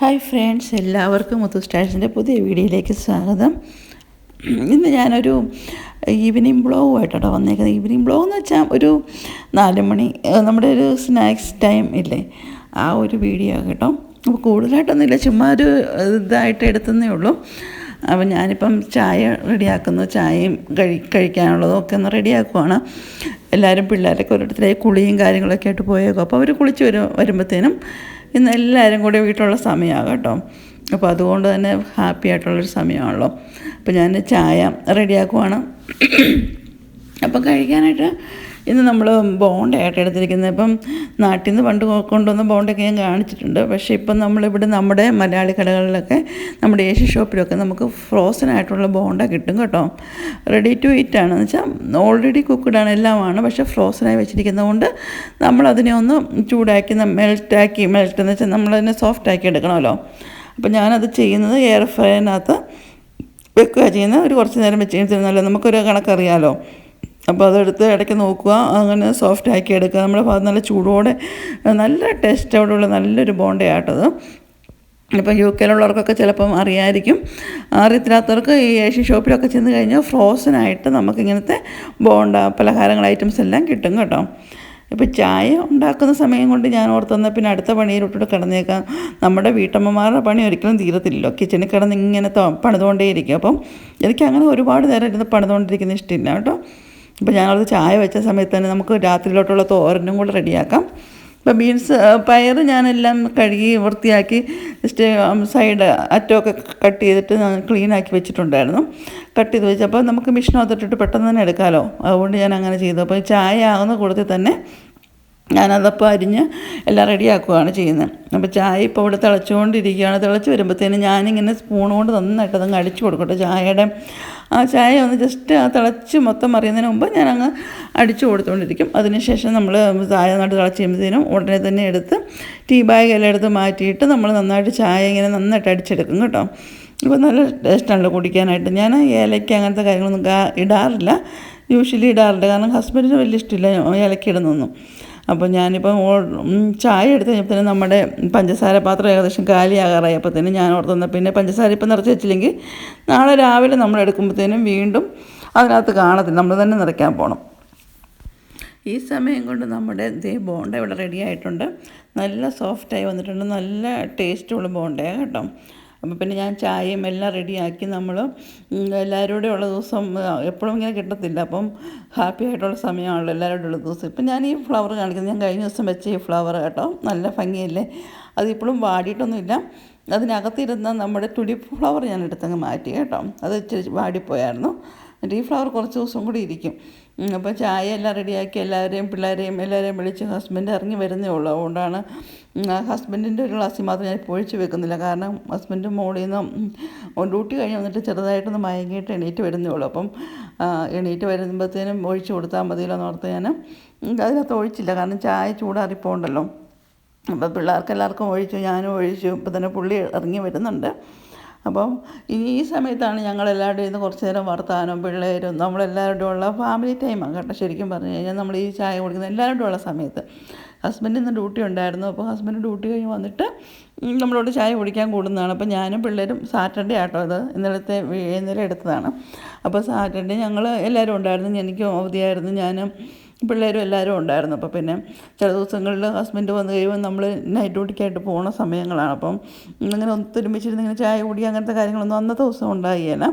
Hi friends എല്ലാവർക്കും മുത്തു സ്റ്റാഴ്സിന്റെ പുതിയ വീഡിയോയിലേക്ക് സ്വാഗതം. ഇന്ന് ഞാനൊരു ഈവനിങ് ബ്ലോഗുമായിട്ടോ വന്നേക്കുന്നത്. ഈവനിങ് ബ്ലോഗ് എന്ന് വെച്ചാൽ ഒരു നാല് മണി നമ്മുടെ ഒരു സ്നാക്സ് ടൈം ഇല്ലേ? ആ ഒരു വീഡിയോ കേട്ടോ അപ്പോൾ കൂടുതലായിട്ടൊന്നുമില്ല ചുമ്മാ ഒരു ഇതായിട്ട് എടുത്തതേ ഉള്ളൂ. അപ്പം ഞാനിപ്പം ചായ റെഡിയാക്കുന്നു. ചായയും കഴി കഴിക്കാനുള്ളതും ഒക്കെ ഒന്ന് റെഡിയാക്കുവാണ്. എല്ലാവരും പിള്ളേരൊക്കെ ഓരോരുത്തരായി കുളിയും കാര്യങ്ങളൊക്കെ ആയിട്ട് പോയേക്കും. അപ്പോൾ അവർ കുളിച്ച് വരും വരുമ്പോഴത്തേനും ഇന്ന് എല്ലാവരും കൂടി വീട്ടിലുള്ള സമയമാണ് കേട്ടോ. അപ്പോൾ അതുകൊണ്ട് തന്നെ ഹാപ്പി ആയിട്ടുള്ളൊരു സമയമാണല്ലോ. അപ്പോൾ ഞാൻ ചായ റെഡിയാക്കുവാണ്. അപ്പം കഴിക്കാനായിട്ട് ഇന്ന് നമ്മൾ ബോണ്ടയായിട്ട് എടുത്തിരിക്കുന്നത്. ഇപ്പം നാട്ടിൽ നിന്ന് പണ്ട് കൊണ്ടുവന്ന ബോണ്ടൊക്കെ ഞാൻ കാണിച്ചിട്ടുണ്ട്. പക്ഷേ ഇപ്പം നമ്മളിവിടെ നമ്മുടെ മലയാളി കടകളിലൊക്കെ നമ്മുടെ ഏഷ്യ ഷോപ്പിലൊക്കെ നമുക്ക് ഫ്രോസൺ ആയിട്ടുള്ള ബോണ്ട കിട്ടും കേട്ടോ. റെഡി ടു ഈറ്റ് ആണ്. എന്ന് വെച്ചാൽ ഓൾറെഡി കുക്ക്ഡാണ് എല്ലാമാണ്. പക്ഷേ ഫ്രോസണായി വെച്ചിരിക്കുന്നതുകൊണ്ട് നമ്മളതിനെ ഒന്ന് ചൂടാക്കി മെൽറ്റാക്കി മെൽറ്റ് എന്ന് വെച്ചാൽ നമ്മളതിനെ സോഫ്റ്റ് ആക്കി എടുക്കണമല്ലോ. അപ്പം ഞാനത് ചെയ്യുന്നത് എയർ ഫ്രൈനകത്ത് വെക്കുക. ചെയ്യുന്നത് ഒരു കുറച്ച് നേരം വെച്ച് കഴിഞ്ഞാൽ നമുക്കൊരു കണക്കറിയാലോ. അപ്പോൾ അതെടുത്ത് ഇടയ്ക്ക് നോക്കുക. അങ്ങനെ സോഫ്റ്റ് ആക്കി എടുക്കുക. നമ്മുടെ ഭാഗത്ത് നല്ല ചൂടോടെ നല്ല ടേസ്റ്റോടുള്ള നല്ലൊരു ബോണ്ടയാട്ടത് ഇപ്പം യു കെയിലുള്ളവർക്കൊക്കെ ചിലപ്പം അറിയായിരിക്കും. അറിയത്തില്ലാത്തവർക്ക് ഈ ഏഷ്യൻ ഷോപ്പിലൊക്കെ ചെന്ന് കഴിഞ്ഞാൽ ഫ്രോസനായിട്ട് നമുക്കിങ്ങനത്തെ ബോണ്ട പലഹാരങ്ങൾ ഐറ്റംസ് എല്ലാം കിട്ടും കേട്ടോ. ഇപ്പോൾ ചായ ഉണ്ടാക്കുന്ന സമയം കൊണ്ട് ഞാൻ ഓർത്തുന്ന പിന്നെ അടുത്ത പണിയിലോട്ട് കിടന്നേക്കാം. നമ്മുടെ വീട്ടമ്മമാരുടെ പണി ഒരിക്കലും തീരത്തില്ലല്ലോ. കിച്ചണിൽ കിടന്ന് ഇങ്ങനെ പണിതുകൊണ്ടേയിരിക്കും അപ്പം എനിക്ക് അങ്ങനെ ഒരുപാട് നേരം ഇരുന്ന് പണിതുകൊണ്ടിരിക്കുന്ന ഇഷ്ടമില്ല കേട്ടോ. അപ്പോൾ ഞങ്ങളത് ചായ വെച്ച സമയത്ത് തന്നെ നമുക്ക് രാത്രിയിലോട്ടുള്ള തോരനും കൂടെ റെഡിയാക്കാം. ഇപ്പോൾ ബീൻസ് പയർ ഞാനെല്ലാം കഴുകി വൃത്തിയാക്കി ജസ്റ്റ് സൈഡ് അറ്റമൊക്കെ കട്ട് ചെയ്തിട്ട് ക്ലീൻ ആക്കി വെച്ചിട്ടുണ്ടായിരുന്നു. കട്ട് ചെയ്ത് വെച്ചപ്പോൾ നമുക്ക് മെഷീനകത്തിട്ടിട്ട് പെട്ടെന്ന് തന്നെ എടുക്കാമല്ലോ അതുകൊണ്ട് ഞാൻ അങ്ങനെ ചെയ്തു. അപ്പോൾ ചായ ആകുന്ന കൂടുതൽ തന്നെ ഞാനതപ്പോൾ അരിഞ്ഞ് എല്ലാം റെഡിയാക്കുകയാണ് ചെയ്യുന്നത്. അപ്പോൾ ചായ ഇപ്പോൾ ഇവിടെ തിളച്ചുകൊണ്ടിരിക്കുകയാണ്. തിളച്ച് വരുമ്പോഴത്തേനും ഞാനിങ്ങനെ സ്പൂൺ കൊണ്ട് നന്നായിട്ട് അതങ്ങ് അടിച്ചു കൊടുക്കട്ടെ. ചായയുടെ ആ ചായ ഒന്ന് ജസ്റ്റ് ആ തിളച്ച് മൊത്തം അറിയുന്നതിന് മുമ്പ് ഞാൻ അങ്ങ് അടിച്ചു കൊടുത്തുകൊണ്ടിരിക്കും അതിനുശേഷം നമ്മൾ ചായ നന്നായിട്ട് തിളച്ച് കഴിയുമ്പോഴത്തേനും ഉടനെ തന്നെ എടുത്ത് ടീ ബാഗ് എല്ലാം എടുത്ത് മാറ്റിയിട്ട് നമ്മൾ നന്നായിട്ട് ചായ ഇങ്ങനെ നന്നായിട്ട് അടിച്ചെടുക്കും കേട്ടോ. ഇപ്പോൾ നല്ല ടേസ്റ്റാണല്ലോ കുടിക്കാനായിട്ട്. ഞാൻ ഏലയ്ക്ക അങ്ങനത്തെ കാര്യങ്ങളൊന്നും ഇടാറില്ല. യൂഷ്വലി ഇടാറില്ല. കാരണം ഹസ്ബൻഡിന് വലിയ ഇഷ്ടമില്ല ഏലക്ക ഇടുന്നൊന്നും അപ്പോൾ ഞാനിപ്പം ചായ എടുത്ത് കഴിഞ്ഞപ്പോൾ നമ്മുടെ പഞ്ചസാര പാത്രം ഏകദേശം കാലിയാകാറായി. അപ്പോഴത്തേനും ഞാൻ ഓർത്തുന്ന പിന്നെ പഞ്ചസാര ഇപ്പം നിറച്ച് വെച്ചില്ലെങ്കിൽ നാളെ രാവിലെ നമ്മൾ എടുക്കുമ്പോഴത്തേനും വീണ്ടും അതിനകത്ത് കാണത്തില്ല. നമ്മൾ തന്നെ നിറയ്ക്കാൻ പോകണം ഈ സമയം കൊണ്ട് നമ്മുടെ ദേ ബോണ്ട ഇവിടെ റെഡി ആയിട്ടുണ്ട്. നല്ല സോഫ്റ്റായി വന്നിട്ടുണ്ട്. നല്ല ടേസ്റ്റുള്ള ബോണ്ടയാണ് കേട്ടോ. അപ്പോൾ പിന്നെ ഞാൻ ചായയും എല്ലാം റെഡിയാക്കി നമ്മൾ എല്ലാവരും കൂടെ ഉള്ള ദിവസം എപ്പോഴും ഇങ്ങനെ കിട്ടത്തില്ല. അപ്പം ഹാപ്പി ആയിട്ടുള്ള സമയമാണല്ലോ എല്ലാവരും ഉള്ള ദിവസം. ഇപ്പം ഞാൻ ഈ ഫ്ലവർ കാണിക്കുന്നത്. ഞാൻ കഴിഞ്ഞ ദിവസം വെച്ച ഈ ഫ്ലവർ കേട്ടോ നല്ല ഭംഗിയല്ലേ? അതിപ്പോഴും വാടിയിട്ടൊന്നുമില്ല. അതിനകത്തിരുന്ന നമ്മുടെ തുലിപ്പ് ഫ്ലവർ ഞാൻ എടുത്തങ്ങ് മാറ്റി കേട്ടോ. അത് ഇച്ചിരി വാടിപ്പോയായിരുന്നു. ഈ ഫ്ലവർ കുറച്ച് ദിവസം കൂടി ഇരിക്കും. അപ്പോൾ ചായ എല്ലാം റെഡിയാക്കി എല്ലാവരെയും പിള്ളേരെയും എല്ലാവരെയും വിളിച്ച് ഹസ്ബൻഡ് ഇറങ്ങി വരുന്നേ ഉള്ളൂ. അതുകൊണ്ടാണ് ഹസ്ബൻഡിന്റെ ഒരു ഗ്ലാസ്സിൽ മാത്രം ഞാൻ പൊഴിച്ച് വെക്കുന്നില്ല. കാരണം ഹസ്ബൻഡ് മോളിൽ നിന്ന് ഡ്യൂട്ടി കഴിഞ്ഞ് വന്നിട്ട് ചെറുതായിട്ടൊന്ന് മയങ്ങിയിട്ട് എണീറ്റ് വരുന്നേ ഉള്ളൂ. അപ്പം എണീറ്റ് വരുമ്പോഴത്തേനും ഒഴിച്ചു കൊടുത്താൽ മതിയല്ലോ എന്ന് ഓർത്ത് ഞാൻ അതിനകത്ത് ഒഴിച്ചില്ല. കാരണം ചായ ചൂടാറിപ്പോണ്ടല്ലോ. അപ്പോൾ പിള്ളേർക്ക് എല്ലാവർക്കും ഒഴിച്ചു ഞാനും ഒഴിച്ചു. ഇപ്പം തന്നെ പുള്ളി ഇറങ്ങി വരുന്നുണ്ട്. അപ്പം ഈ സമയത്താണ് ഞങ്ങളെല്ലാവരുടെ ഇന്ന് കുറച്ച് നേരം വർത്താനം പിള്ളേരും നമ്മളെല്ലാവരുടെയും ഉള്ള ഫാമിലി ടൈമാണ് കേട്ടോ. ശരിക്കും പറഞ്ഞു കഴിഞ്ഞാൽ നമ്മൾ ഈ ചായ കുടിക്കുന്ന എല്ലാവരുടെ ഉള്ള സമയത്ത്. ഹസ്ബൻഡ് ഇന്ന് ഡ്യൂട്ടി ഉണ്ടായിരുന്നു. അപ്പോൾ ഹസ്ബൻഡ് ഡ്യൂട്ടി കഴിഞ്ഞ് വന്നിട്ട് നമ്മളോട് ചായ കുടിക്കാൻ കൂടുന്നതാണ്. അപ്പോൾ ഞാനും പിള്ളേരും സാറ്റർഡേ ആട്ടോ അത് ഇന്നലത്തെ ഇന്നലെ എടുത്തതാണ്. അപ്പോൾ സാറ്റർഡേ ഞങ്ങൾ എല്ലാവരും ഉണ്ടായിരുന്നു. എനിക്ക് അവധിയായിരുന്നു. ഞാനും പിള്ളേരും എല്ലാവരും ഉണ്ടായിരുന്നു. അപ്പോൾ പിന്നെ ചില ദിവസങ്ങളിൽ ഹസ്ബൻഡ് വന്നു കഴിയുമ്പോൾ നമ്മൾ നൈറ്റ് ഡ്യൂട്ടിക്കായിട്ട് പോകുന്ന സമയങ്ങളാണ്. അപ്പം ഇങ്ങനെ ഒത്തൊരുമിച്ചിരുന്ന് ഇങ്ങനെ ചായ കുടി അങ്ങനത്തെ കാര്യങ്ങളൊന്നും അന്നത്തെ ദിവസം ഉണ്ടായില്ല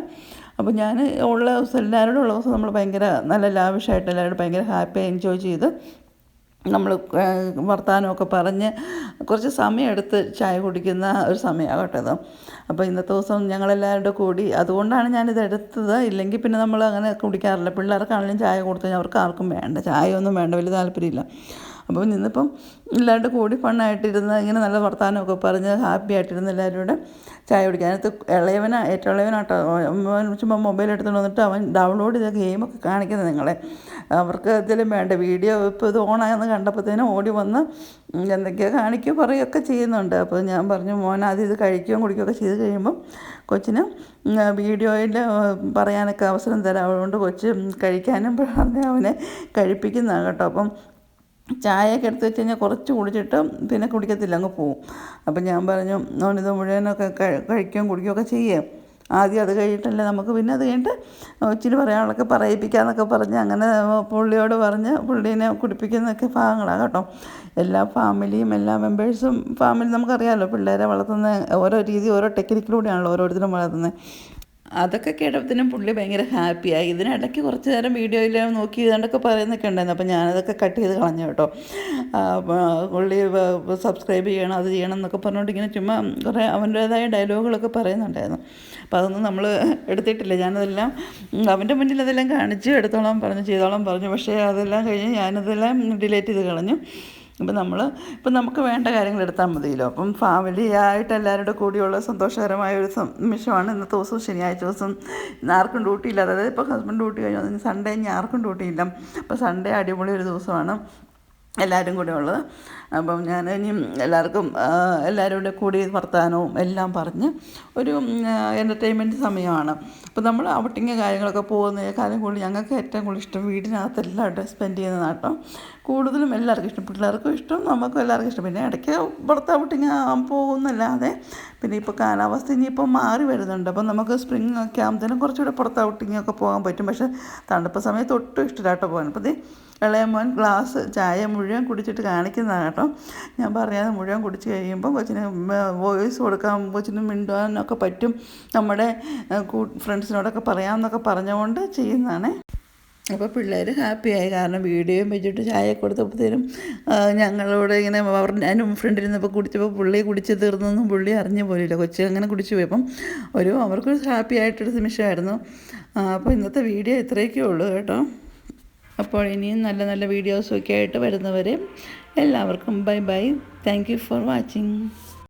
അപ്പോൾ ഞാൻ ഉള്ള ദിവസം എല്ലാവരോടും ഉള്ള ദിവസം നമ്മൾ ഭയങ്കര നല്ല ലാവിഷായിട്ട് എല്ലാവരും ഭയങ്കര ഹാപ്പി എൻജോയ് ചെയ്ത് നമ്മൾ വർത്തമാനമൊക്കെ പറഞ്ഞ് കുറച്ച് സമയമെടുത്ത് ചായ കുടിക്കുന്ന ഒരു സമയമാകട്ടെ അത്. അപ്പോൾ ഇന്നത്തെ ദിവസം ഞങ്ങളെല്ലാവരുടെ കൂടി അതുകൊണ്ടാണ് ഞാനിത് എടുത്തത്. ഇല്ലെങ്കിൽ പിന്നെ നമ്മൾ അങ്ങനെ കുടിക്കാറില്ല. പിള്ളേർക്കാണെങ്കിലും ചായ കൊടുത്തു അവർക്ക് ആർക്കും വേണ്ട. ചായ ഒന്നും വേണ്ട. വലിയ താല്പര്യമില്ല. അപ്പോൾ ഇന്നിപ്പം എല്ലാവരുടെ കൂടി ഫണ്ണായിട്ടിരുന്ന് ഇങ്ങനെ നല്ല വർത്തമാനമൊക്കെ പറഞ്ഞ് ഹാപ്പി ആയിട്ടിരുന്ന് എല്ലാവരും കൂടെ ചായ കുടിക്കുക അതിനകത്ത് ഇളയവനാ ഏറ്റവും ഇളയവനാട്ടോ. ചുമ്മാ മൊബൈൽ എടുത്തുകൊണ്ട് വന്നിട്ട് അവൻ ഡൗൺലോഡ് ചെയ്ത ഗെയിമൊക്കെ കാണിക്കുന്നത് നിങ്ങളെ. അവർക്ക് എന്തെങ്കിലും വേണ്ട? വീഡിയോ ഇപ്പോൾ ഇത് ഓണായെന്ന് കണ്ടപ്പോഴത്തേനും ഓടി വന്ന് എന്തൊക്കെയോ കാണിക്കുക പറയുകയൊക്കെ ചെയ്യുന്നുണ്ട്. അപ്പോൾ ഞാൻ പറഞ്ഞു മോൻ ഇത് കഴിക്കുകയും കുടിക്കുകയൊക്കെ ചെയ്ത് കഴിയുമ്പം കൊച്ചിന് വീഡിയോയിൽ പറയാനൊക്കെ അവസരം തരാം. അതുകൊണ്ട് കൊച്ച് കഴിക്കാനും പറഞ്ഞ് അവനെ കഴിപ്പിക്കുന്നതാണ് കേട്ടോ. അപ്പം ചായയൊക്കെ എടുത്ത് വെച്ച് കഴിഞ്ഞാൽ കുറച്ച് കുടിച്ചിട്ട് പിന്നെ കുടിക്കത്തില്ല അങ്ങ് പോവും. അപ്പം ഞാൻ പറഞ്ഞു അവനിത് മുഴുവനൊക്കെ കഴി- കഴിക്കുകയും കുടിക്കുകയൊക്കെ ചെയ്യേ. ആദ്യം അത് കഴിഞ്ഞിട്ടല്ലേ നമുക്ക് പിന്നെ അത് കഴിഞ്ഞിട്ട് ഇച്ചിരി പറയാനുള്ളതൊക്കെ പറയിപ്പിക്കാമെന്നൊക്കെ പറഞ്ഞ് അങ്ങനെ പുള്ളിയോട് പറഞ്ഞ് പുള്ളീനെ കുടിപ്പിക്കുന്നൊക്കെ ഭാഗങ്ങളാണ് കേട്ടോ. എല്ലാ ഫാമിലിയും എല്ലാ മെമ്പേഴ്സും ഫാമിലി നമുക്കറിയാമല്ലോ പിള്ളേരെ വളർത്തുന്ന ഓരോ രീതി ഓരോ ടെക്നിക്കിലൂടെയാണല്ലോ ഓരോരുത്തരും വളർത്തുന്നത്. അതൊക്കെ കേട്ടപ്പോഴത്തേനും പുള്ളി ഭയങ്കര ഹാപ്പിയായി. ഇതിനിടയ്ക്ക് കുറച്ച് നേരം വീഡിയോയിൽ നോക്കി ഇതുകൊണ്ടൊക്കെ പറയുന്നൊക്കെ ഉണ്ടായിരുന്നു. അപ്പോൾ ഞാനതൊക്കെ കട്ട് ചെയ്ത് കളഞ്ഞു കേട്ടോ. പുള്ളി സബ്സ്ക്രൈബ് ചെയ്യണം അത് ചെയ്യണം എന്നൊക്കെ പറഞ്ഞുകൊണ്ട് ഇങ്ങനെ ചുമ്മാ കുറേ അവന്റേതായ ഡയലോഗുകളൊക്കെ പറയുന്നുണ്ടായിരുന്നു. അപ്പോൾ അതൊന്നും നമ്മൾ എടുത്തിട്ടില്ല. ഞാനതെല്ലാം അവന്റെ മുന്നിൽ അതെല്ലാം കാണിച്ച് എടുത്തോളാം പറഞ്ഞു ചെയ്തോളാം പറഞ്ഞു. പക്ഷേ അതെല്ലാം കഴിഞ്ഞ് ഞാനതെല്ലാം ഡിലേറ്റ് ചെയ്ത് കളഞ്ഞു. ഇപ്പം നമ്മൾ ഇപ്പം നമുക്ക് വേണ്ട കാര്യങ്ങൾ എടുത്താൽ മതിയല്ലോ. അപ്പം ഫാമിലി ആയിട്ട് എല്ലാവരുടെ കൂടിയുള്ള സന്തോഷകരമായ ഒരു നിമിഷമാണ് ഇന്നത്തെ ദിവസം ശനിയാഴ്ച ദിവസം. ഇന്ന് ആർക്കും ഡ്യൂട്ടി ഇല്ല അതായത് ഇപ്പോൾ ഹസ്ബൻഡ് ഡ്യൂട്ടി കഴിഞ്ഞു. സൺഡേ ഇനി ആർക്കും ഡ്യൂട്ടി ഇല്ല. അപ്പോൾ സൺഡേ അടിപൊളി ഒരു ദിവസമാണ്. എല്ലാവരും കൂടെ ഉള്ളത്. അപ്പം ഞാൻ ഇനിയും എല്ലാവർക്കും എല്ലാവരും കൂടെ കൂടി വർത്തമാനവും എല്ലാം പറഞ്ഞ് ഒരു എന്റർടൈൻമെന്റ് സമയമാണ്. അപ്പോൾ നമ്മൾ ഔട്ടിങ് കാര്യങ്ങളൊക്കെ പോകുന്നതിനേക്കാളും കൂടുതൽ ഞങ്ങൾക്ക് ഏറ്റവും കൂടുതൽ ഇഷ്ടം വീടിനകത്ത് എല്ലാവരുടെ സ്പെൻഡ് ചെയ്യുന്ന നാട്ടം കൂടുതലും എല്ലാവർക്കും ഇഷ്ടം. പിള്ളേർക്കും ഇഷ്ടം നമുക്കും എല്ലാവർക്കും ഇഷ്ടം. പിന്നെ ഇടയ്ക്ക് പുറത്ത് ഔട്ടിങ് പോകുന്നല്ലാതെ പിന്നെ ഇപ്പോൾ കാലാവസ്ഥ ഇനിയിപ്പോൾ മാറി വരുന്നുണ്ട്. അപ്പം നമുക്ക് സ്പ്രിങ് ഒക്കെ ആകുമ്പോഴത്തേനും കുറച്ചുകൂടെ പുറത്ത് ഔട്ടിങ്ങൊക്കെ പോകാൻ പറ്റും. പക്ഷേ തണുപ്പ് സമയത്ത് ഒട്ടും ഇഷ്ടമില്ലാട്ടോ പോകാൻ. അപ്പോൾ ദേ ഇളയ മോൻ ഗ്ലാസ് ചായ മുഴുവൻ കുടിച്ചിട്ട് കാണിക്കുന്നതാണ് കേട്ടോ. ഞാൻ പറയാതെ മുഴുവൻ കുടിച്ച് കഴിയുമ്പോൾ കൊച്ചിന് വോയിസ് കൊടുക്കാൻ കൊച്ചിന് മിണ്ടുവാനൊക്കെ പറ്റും. നമ്മുടെ ഫ്രണ്ട്സിനോടൊക്കെ പറയാമെന്നൊക്കെ പറഞ്ഞുകൊണ്ട് ചെയ്യുന്നതാണ്. അപ്പോൾ പിള്ളേർ ഹാപ്പിയായി കാരണം വീഡിയോയും വെച്ചിട്ട് ചായ കൊടുത്തപ്പോഴത്തേനും ഞങ്ങളോട് ഇങ്ങനെ അവർ ഞാനും ഫ്രണ്ടിരുന്നപ്പോൾ കുടിച്ചപ്പോൾ പുള്ളി കുടിച്ച് തീർന്നൊന്നും പുള്ളി അറിഞ്ഞു പോലില്ല. കൊച്ചു അങ്ങനെ കുടിച്ചു പോയി. അപ്പം ഒരു അവർക്കൊരു ഹാപ്പി ആയിട്ടൊരു നിമിഷമായിരുന്നു. അപ്പോൾ ഇന്നത്തെ വീഡിയോ ഇത്രയൊക്കെ ഉള്ളൂ കേട്ടോ. അപ്പോൾ ഇനിയും നല്ല നല്ല വീഡിയോസൊക്കെ ആയിട്ട് വരുന്നവരെ എല്ലാവർക്കും bye bye. Thank for watching